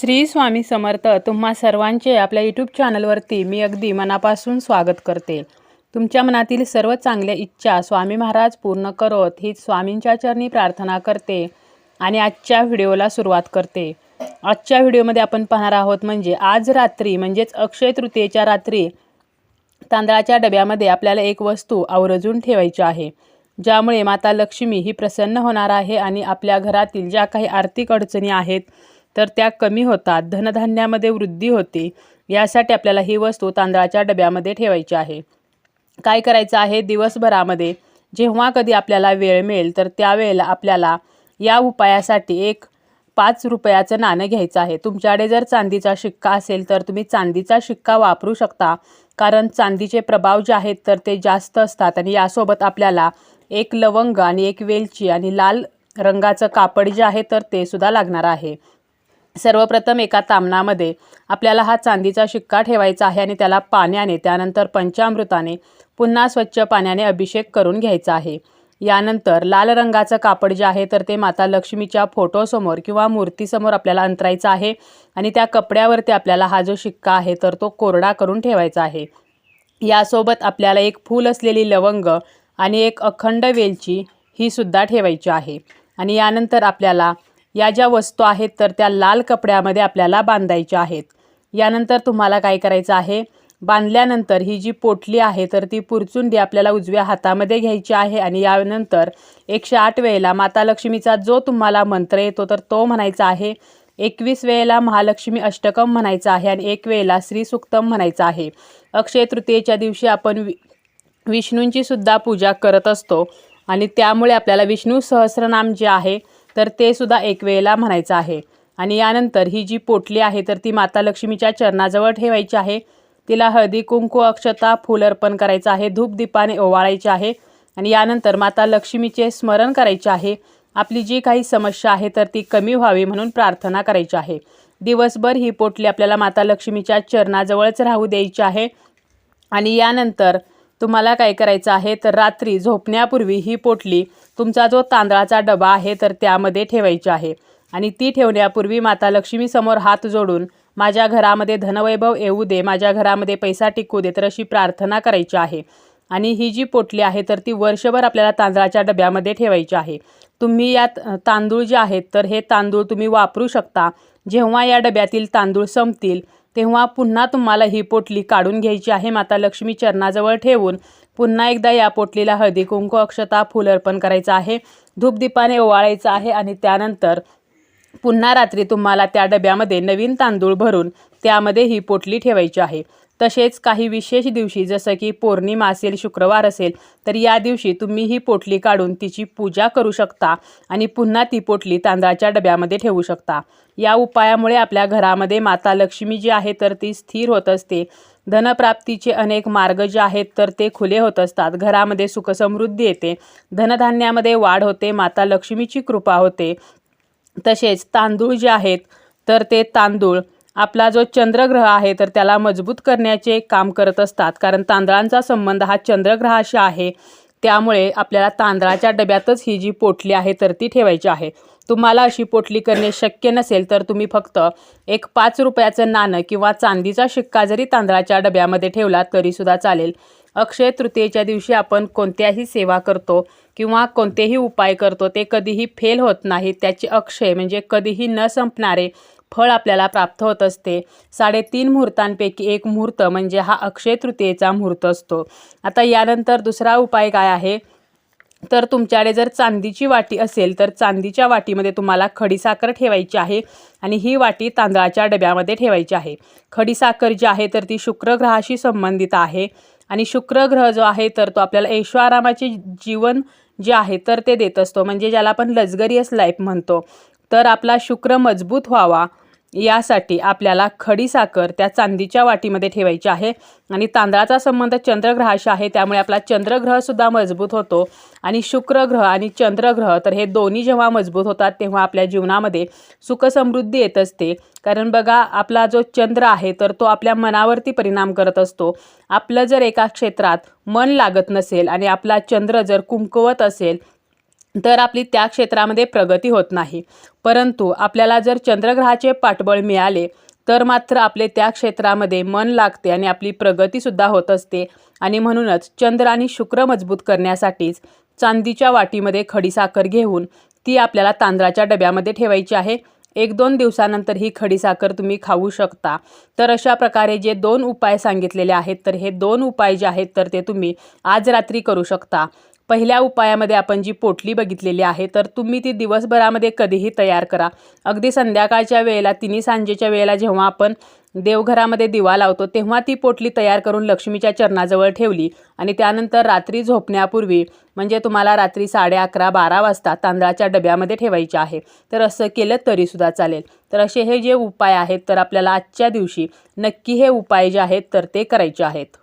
श्री स्वामी समर्थ तुम्हा सर्वांचे आपल्या यूट्यूब चॅनलवरती मी अगदी मनापासून स्वागत करते. तुमच्या मनातील सर्व चांगल्या इच्छा स्वामी महाराज पूर्ण करोत ही स्वामींच्या चरणी प्रार्थना करते आणि आजच्या व्हिडिओला सुरुवात करते. आजच्या व्हिडिओमध्ये आपण पाहणार आहोत म्हणजे आज रात्री म्हणजेच अक्षय तृतीयेच्या रात्री तांदळाच्या डब्यामध्ये आपल्याला एक वस्तू आवर्जून ठेवायची आहे. ज्यामुळे माता लक्ष्मी ही प्रसन्न होणार आहे आणि आपल्या घरातील ज्या काही आर्थिक अडचणी आहेत तर त्या कमी होतात. धनधान्यामध्ये वृद्धी होते. यासाठी आपल्याला ही वस्तू तांदळाच्या डब्यामध्ये ठेवायची आहे. काय करायचं आहे? दिवसभरामध्ये जेव्हा कधी आपल्याला वेळ मिळेल तर त्यावेळेला आपल्याला या उपायासाठी एक पाच रुपयाचं नाणं घ्यायचं आहे. तुमच्याकडे जर चांदीचा शिक्का असेल तर तुम्ही चांदीचा शिक्का वापरू शकता. कारण चांदीचे प्रभाव जे आहेत तर ते जास्त असतात आणि यासोबत आपल्याला एक लवंग आणि एक वेलची आणि लाल रंगाचं कापड जे आहे तर ते सुद्धा लागणार आहे. सर्वप्रथम एका तामणामध्ये आपल्याला हा चांदीचा शिक्का ठेवायचा आहे आणि त्याला पाण्याने त्यानंतर पंचामृताने पुन्हा स्वच्छ पाण्याने अभिषेक करून घ्यायचा आहे. यानंतर लाल रंगाचं कापड जे आहे तर ते माता लक्ष्मीच्या फोटोसमोर किंवा मूर्तीसमोर आपल्याला अंतरायचं आहे आणि त्या कपड्यावरती आपल्याला हा जो शिक्का आहे तर तो कोरडा करून ठेवायचा आहे. यासोबत आपल्याला एक फूल असलेली लवंग आणि एक अखंड वेलची ही सुद्धा ठेवायची आहे. आणि यानंतर आपल्याला या ज्या वस्तू आहेत तर त्या लाल कपड्यामध्ये आपल्याला बांधायच्या आहेत. यानंतर तुम्हाला काय करायचं आहे? बांधल्यानंतर ही जी पोटली आहे तर ती पुरचुंडी आपल्याला उजव्या हातामध्ये घ्यायची आहे आणि यानंतर एकशे आठ वेळेला माता लक्ष्मीचा जो तुम्हाला मंत्र येतो तर तो म्हणायचा आहे. एकवीस वेळेला महालक्ष्मी अष्टकम म्हणायचा आहे आणि एक वेळेला श्रीसुक्तम म्हणायचा आहे. अक्षय तृतीयेच्या दिवशी आपण वि विष्णूंची सुद्धा पूजा करत असतो आणि त्यामुळे आपल्याला विष्णू सहस्रनाम जे आहे तर ते सुद्धा एक वेळेला म्हणायचं आहे. आणि यानंतर ही जी पोटली आहे तर ती माता लक्ष्मीच्या चरणाजवळ ठेवायची आहे. तिला हळदी कुंकू अक्षता फूल अर्पण करायचं आहे. धूप दीपाने ओवाळायचे आहे. आणि यानंतर माता लक्ष्मीचे स्मरण करायचे आहे. आपली जी काही समस्या आहे तर ती कमी व्हावी म्हणून प्रार्थना करायची आहे. दिवसभर ही पोटली आपल्याला माता लक्ष्मीच्या चरणाजवळच राहू द्यायची आहे. आणि यानंतर तुम्हाला काय करायचं आहे? तर रात्री झोपण्यापूर्वी ही पोटली तुमचा जो तांदळाचा डबा आहे तर त्यामध्ये ठेवायची आहे. आणि ती ठेवण्यापूर्वी माता लक्ष्मीसमोर हात जोडून माझ्या घरामध्ये धनवैभव येऊ दे माझ्या घरामध्ये पैसा टिकू दे तर अशी प्रार्थना करायची आहे. आणि ही जी पोटली आहे तर ती वर्षभर आपल्याला तांदळाच्या डब्यामध्ये ठेवायची आहे. तुम्ही यात तांदूळ जे आहेत तर हे तांदूळ तुम्ही वापरू शकता. जेव्हा या डब्यातील तांदूळ संपतील तेव्हा पुन्हा तुम्हाला ही पोटली काढून घ्यायची आहे. माता लक्ष्मी चरणाजवळ ठेवून पुन्हा एकदा या पोटलीला हळदी कुंकू अक्षता फुल अर्पण करायचं आहे. धूपदीपाने ओवाळायचं आहे आणि त्यानंतर पुन्हा रात्री तुम्हाला त्या डब्यामध्ये नवीन तांदूळ भरून त्यामध्ये ही पोटली ठेवायची आहे. तसेच काही विशेष दिवशी जसं की पौर्णिमा असेल शुक्रवार असेल तर या दिवशी तुम्ही ही पोटली काढून तिची पूजा करू शकता आणि पुन्हा ती पोटली तांदळाच्या डब्यामध्ये ठेवू शकता. या उपायामुळे आपल्या घरामध्ये माता लक्ष्मी जी आहे तर ती स्थिर होत असते. धनप्राप्तीचे अनेक मार्ग जे आहेत तर ते खुले होत असतात. घरामध्ये सुखसमृद्धी येते. धनधान्यामध्ये वाढ होते. माता लक्ष्मीची कृपा होते. तसेच तांदूळ जे आहेत तर ते तांदूळ आपला जो चंद्रग्रह आहे तर त्याला मजबूत करण्याचे काम करत असतात. कारण तांदळांचा संबंध हा चंद्रग्रहाशी आहे. त्यामुळे आपल्याला तांदळाच्या डब्यातच ही जी पोटली आहे तर ती ठेवायची आहे. तुम्हाला अशी पोटली करणे शक्य नसेल तर तुम्ही फक्त एक पाच रुपयाचं नाणं किंवा चांदीचा शिक्का जरी तांदळाच्या डब्यामध्ये ठेवला तरीसुद्धा चालेल. अक्षय तृतीयेच्या दिवशी आपण कोणत्याही सेवा करतो किंवा कोणतेही उपाय करतो ते कधीही फेल होत नाही त्याचे अक्षय म्हणजे कधीही न संपणारे फळ आपल्याला प्राप्त होत असते. साडेतीन मुहूर्तांपैकी एक मुहूर्त म्हणजे हा अक्षय तृतीयेचा मुहूर्त असतो. आता यानंतर दुसरा उपाय काय आहे? तर तुमच्याकडे जर चांदीची वाटी असेल तर चांदीच्या वाटीमध्ये तुम्हाला खडीसाखर ठेवायची आहे आणि ही वाटी तांदळाच्या डब्यामध्ये ठेवायची आहे. खडीसाखर जी आहे तर ती शुक्रग्रहाशी संबंधित आहे आणि शुक्रग्रह जो आहे तर तो आपल्याला ऐश्वरामाचे जीवन जे आहे तर ते देत असतो. म्हणजे ज्याला आपण लजगरियस लाईफ म्हणतो. तर आपला शुक्र मजबूत व्हावा. यासाठी आपल्याला खडीसाखर त्या चांदीच्या वाटीमध्ये ठेवायची आहे. आणि तांदळाचा संबंध चंद्रग्रहाशी आहे त्यामुळे आपला चंद्रग्रहसुद्धा मजबूत होतो. आणि शुक्रग्रह आणि चंद्रग्रह तर हे दोन्ही जेव्हा मजबूत होतात तेव्हा आपल्या जीवनामध्ये सुखसमृद्धी येत असते. कारण बघा आपला जो चंद्र आहे तर तो आपल्या मनावरती परिणाम करत असतो. आपलं जर एका क्षेत्रात मन लागत नसेल आणि आपला चंद्र जर कुंकवत असेल तर आपली त्या क्षेत्रामध्ये प्रगती होत नाही. परंतु आपल्याला जर चंद्रग्रहाचे पाठबळ मिळाले तर मात्र आपले त्या क्षेत्रामध्ये मन लागते आणि आपली प्रगतीसुद्धा होत असते. आणि म्हणूनच चंद्र आणि शुक्र मजबूत करण्यासाठीच चांदीच्या वाटीमध्ये खडीसाखर घेऊन ती आपल्याला तांदळाच्या डब्यामध्ये ठेवायची आहे. एक दोन दिवसानंतर ही खडीसाखर तुम्ही खाऊ शकता. तर अशा प्रकारे जे दोन उपाय सांगितलेले आहेत तर हे दोन उपाय जे आहेत तर ते तुम्ही आज रात्री करू शकता. पहिल्या उपायामध्ये आपण जी पोटली बघितलेली आहे तर तुम्ही ती दिवसभरामध्ये कधीही तयार करा. अगदी संध्याकाळच्या वेळेला तिन्ही सांजेच्या वेळेला जेव्हा आपण देवघरामध्ये दिवा लावतो तेव्हा ती पोटली तयार करून लक्ष्मीच्या चरणाजवळ ठेवली आणि त्यानंतर रात्री झोपण्यापूर्वी म्हणजे तुम्हाला रात्री साडे अकरा बारा वाजता तांदळाच्या डब्यामध्ये ठेवायचे आहे. तर असं केलं तरीसुद्धा चालेल. तर असे हे जे उपाय आहेत तर आपल्याला आजच्या दिवशी नक्की हे उपाय जे आहेत तर ते करायचे आहेत.